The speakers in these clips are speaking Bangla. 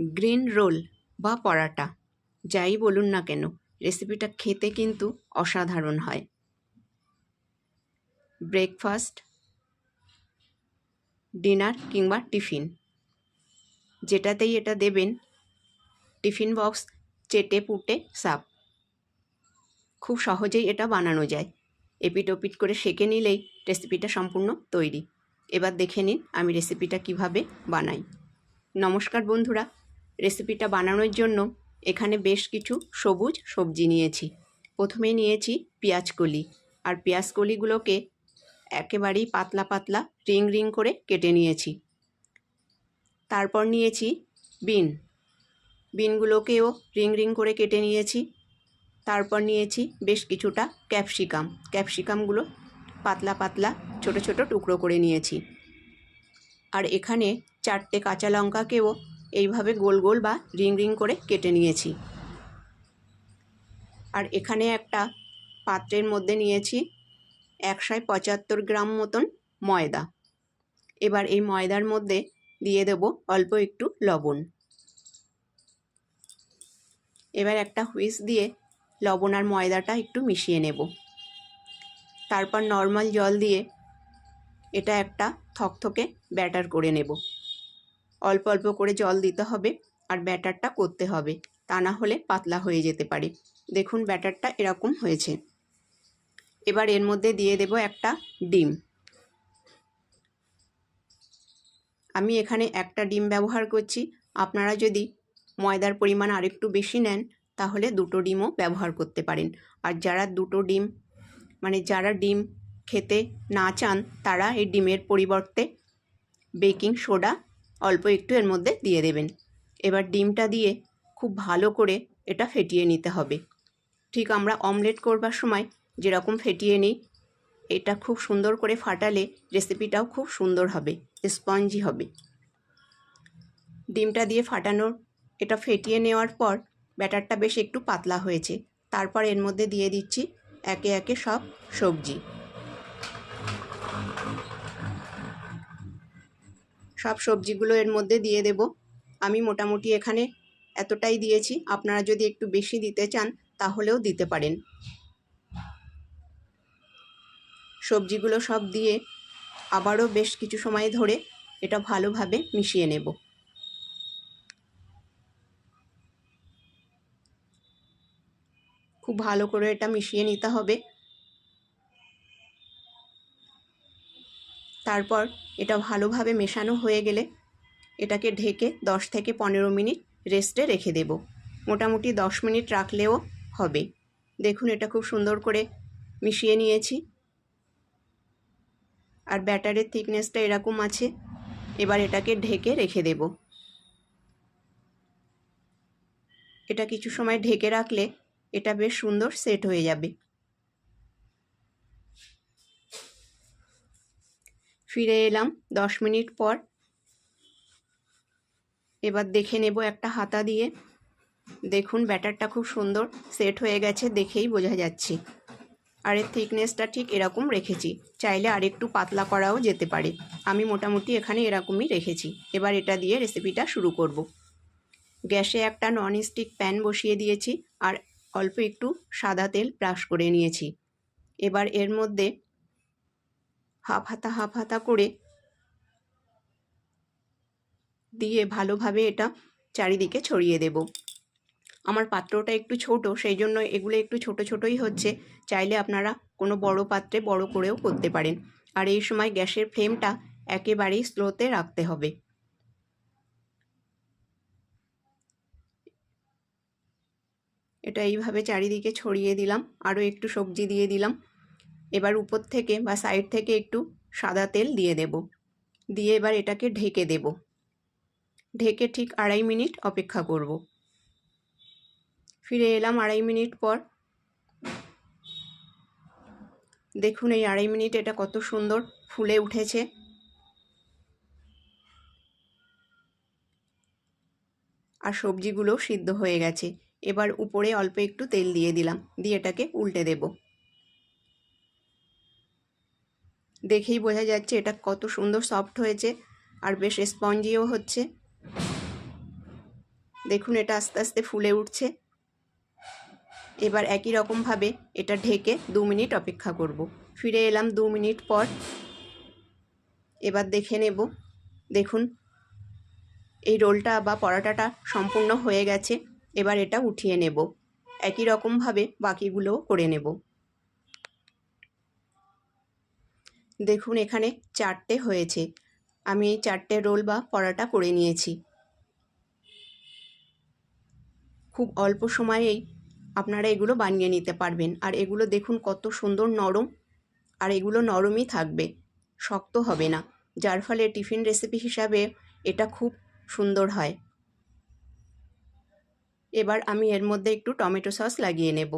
গ্রিন রোল বা পরাটা, যাই বলুন না কেন, রেসিপিটা খেতে কিন্তু অসাধারণ হয়। ব্রেকফাস্ট, ডিনার কিংবা টিফিন, যেটাতেই এটা দেবেন, টিফিন বক্স, চেটে পুটে, সাপ। খুব সহজেই এটা বানানো যায়। এপিট ওপিট করে সেঁকে নিলেই রেসিপিটা সম্পূর্ণ তৈরি। এবার দেখে নিন আমি রেসিপিটা কীভাবে বানাই। নমস্কার বন্ধুরা। রেসিপিটা বানানোর জন্য এখানে বেশ কিছু সবুজ সবজি নিয়েছি। প্রথমে নিয়েছি পেঁয়াজ কলি। আর পেঁয়াজ কলিগুলোকে একেবারেই পাতলা পাতলা রিং রিং করে কেটে নিয়েছি। তারপর নিয়েছি বিন। বিনগুলোকেও রিং রিং করে কেটে নিয়েছি। তারপর নিয়েছি বেশ কিছুটা ক্যাপসিকাম। ক্যাপসিকামগুলো পাতলা পাতলা ছোট ছোট টুকরো করে নিয়েছি। আর এখানে চারটে কাঁচা লঙ্কাকেও এইভাবে গোল গোল বা রিং রিং করে কেটে নিয়েছি। আর এখানে একটা পাত্রের মধ্যে নিয়েছি একশো পঁচাত্তর গ্রাম মতন ময়দা। এবার এই ময়দার মধ্যে দিয়ে দেব অল্প একটু লবণ। এবার একটা হুইস দিয়ে লবণ আর ময়দাটা একটু মিশিয়ে নেব। তারপর নর্মাল জল দিয়ে এটা একটা থকথকে ব্যাটার করে নেব। অল্প অল্প করে জল দিতে হবে আর ব্যাটারটা করতে হবে। তা না হলে পাতলা হয়ে যেতে পারে। দেখুন ব্যাটারটা এরকম হয়েছে। এবার এর মধ্যে দিয়ে দেব একটা ডিম। আমি এখানে একটা ডিম ব্যবহার করছি। আপনারা যদি ময়দার পরিমাণ আরেকটু বেশি নেন, তাহলে দুটো ডিমও ব্যবহার করতে পারেন। আর যারা দুটো ডিম মানে যারা ডিম খেতে না চান, তারা এই ডিমের পরিবর্তে বেকিং সোডা অল্প একটু এর মধ্যে দিয়ে দেবেন। এবার ডিমটা দিয়ে খুব ভালো করে এটা ফেটিয়ে নিতে হবে। ঠিক আমরা অমলেট করবার সময় যেরকম ফেটিয়ে নিই, এটা খুব সুন্দর করে ফাটালে রেসিপিটাও খুব সুন্দর হবে, স্পঞ্জি হবে। ডিমটা দিয়ে ফাটানোর, এটা ফেটিয়ে নেওয়ার পর ব্যাটারটা বেশ একটু পাতলা হয়েছে। তারপর এর মধ্যে দিয়ে দিচ্ছি একে একে সব সবজি। সব সবজিগুলো এর মধ্যে দিয়ে দেব। আমি মোটামুটি এখানে এতটাই দিয়েছি। আপনারা যদি একটু বেশি দিতে চান, তাহলেও দিতে পারেন। সবজিগুলো সব দিয়ে আবারও বেশ কিছু সময় ধরে এটা ভালোভাবে মিশিয়ে নেব। খুব ভালো করে এটা মিশিয়ে নিতে হবে। তারপর এটা ভালোভাবে মেশানো হয়ে গেলে এটাকে ঢেকে দশ থেকে পনেরো মিনিট রেস্টে রেখে দেব। মোটামুটি দশ মিনিট রাখলেও হবে। দেখুন, এটা খুব সুন্দর করে মিশিয়ে নিয়েছি। আর ব্যাটারের থিকনেসটা এরকম আছে, এবার এটাকে ঢেকে রেখে দেব। এটা কিছু সময় ঢেকে রাখলে এটা বেশ সুন্দর সেট হয়ে যাবে। ফিরে এলাম দশ মিনিট পর। এবার দেখে নেব একটা হাতা দিয়ে। দেখুন, ব্যাটারটা খুব সুন্দর সেট হয়ে গেছে দেখেই বোঝা যাচ্ছে। আর এর থিকনেসটা ঠিক এরকম রেখেছি। চাইলে আরেকটু পাতলা করাও যেতে পারে। আমি মোটামুটি এখানে এরকমই রেখেছি। এবার এটা দিয়ে রেসিপিটা শুরু করব। গ্যাসে একটা ননস্টিক প্যান বসিয়ে দিয়েছি আর অল্প একটু সাদা তেল ব্রাশ করে নিয়েছি। এবার এর মধ্যে হাফ হাতা হাফ হাতা করে দিয়ে ভালোভাবে এটা চারিদিকে ছড়িয়ে দেব। আমার পাত্রটা একটু ছোট, সেই জন্য এগুলো একটু ছোট ছোটই হচ্ছে। চাইলে আপনারা কোনো বড় পাত্রে বড় করেও করতে পারেন। আর এই সময় গ্যাসের ফ্লেমটা একেবারেই স্লোতে রাখতে হবে। এটা এইভাবে চারিদিকে ছড়িয়ে দিলাম। আরও একটু সবজি দিয়ে দিলাম। এবার উপর থেকে বা সাইড থেকে একটু সাদা তেল দিয়ে দেব। দিয়ে এবার এটাকে ঢেকে দেব। ঢেকে ঠিক আড়াই মিনিট অপেক্ষা করব। ফিরে এলাম আড়াই মিনিট পর। দেখুন এই আড়াই মিনিট এটা কত সুন্দর ফুলে উঠেছে। আর সবজিগুলো সিদ্ধ হয়ে গেছে। এবার উপরে অল্প একটু তেল দিয়ে দিলাম। দিয়ে এটাকে উল্টে দেব। দেখেই বোঝা যাচ্ছে এটা কত সুন্দর সফট হয়েছে আর বেশ স্পঞ্জিও হচ্ছে। দেখুন, এটা আস্তে আস্তে ফুলে উঠছে। এবার একই রকমভাবে এটা ঢেকে দু মিনিট অপেক্ষা করব। ফিরে এলাম দু মিনিট পর। এবার দেখে নেব। দেখুন, এই রোলটা বা পরাটাটা সম্পূর্ণ হয়ে গেছে। এবার এটা উঠিয়ে নেব। একই রকমভাবে বাকিগুলোও করে নেব। দেখুন এখানে চারটে হয়েছে। আমি এই চারটে রোল বা পরাটা করে নিয়েছি। খুব অল্প সময়েই আপনারা এগুলো বানিয়ে নিতে পারবেন। আর এগুলো দেখুন কত সুন্দর নরম। আর এগুলো নরমই থাকবে। শক্ত হবে না। যার ফলে টিফিন রেসিপি হিসাবে এটা খুব সুন্দর হয়। এবার আমি এর মধ্যে একটু টমেটো সস লাগিয়ে নেব।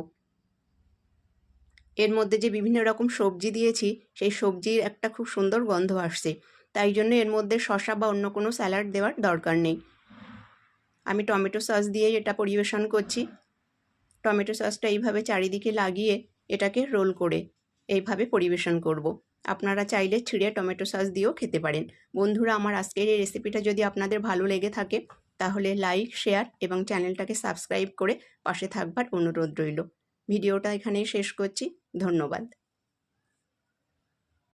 এর মধ্যে যে বিভিন্ন রকম সবজি দিয়েছি, সেই সবজির একটা খুব সুন্দর গন্ধ আসছে। তাই জন্য এর মধ্যে শসা বা অন্য কোনো স্যালাড দেওয়ার দরকার নেই। আমি টমেটো সস দিয়েই এটা পরিবেশন করছি। টমেটো সসটা এইভাবে চারিদিকে লাগিয়ে এটাকে রোল করে এইভাবে পরিবেশন করব। আপনারা চাইলে ছিঁড়ে টমেটো সস দিয়েও খেতে পারেন। বন্ধুরা, আমার আজকের এই রেসিপিটা যদি আপনাদের ভালো লেগে থাকে, তাহলে লাইক, শেয়ার এবং চ্যানেলটাকে সাবস্ক্রাইব করে পাশে থাকবার অনুরোধ রইল। ভিডিওটা এখানেই শেষ করছি। ধন্যবাদ।